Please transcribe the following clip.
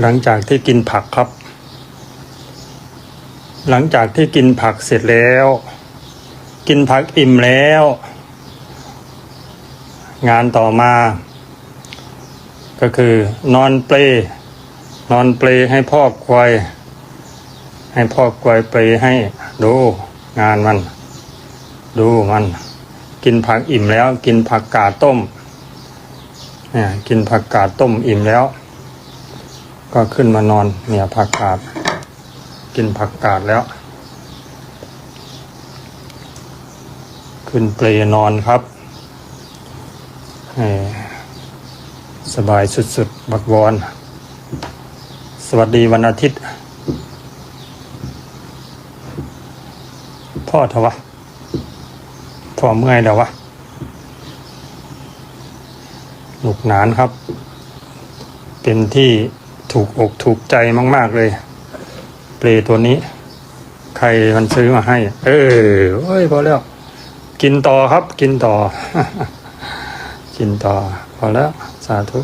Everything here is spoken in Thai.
หลังจากที่กินผักครับ หลังจากที่กินผักเสร็จแล้ว กินผักอิ่มแล้ว งานต่อมา ก็คือนอนเปลนอนเปลให้พ่อควายให้พ่อควายเปลให้ดูงานมัน ดูมัน กินผักอิ่มแล้ว กินผักกาดต้มเนี่ยกินผักกาดต้มอิ่มแล้ว ก็ขึ้นมานอนเนี่ยผักกาด กินผักกาดแล้ว ขึ้นเปลนอนครับเอ่อสบายสุดๆ บักวอน สวัสดีวันอาทิตย์ พ่อเถอะวะ พ่อเมื่อยแล้ววะหนุกหนานครับ เป็นที่ ถูกอกถูกใจมาก ๆ เลย เปลตัวนี้ ใครมันซื้อมาให้ เออโอ้ยพอแล้ว กินต่อครับ กินต่อ กินต่อ พอแล้ว สาธุ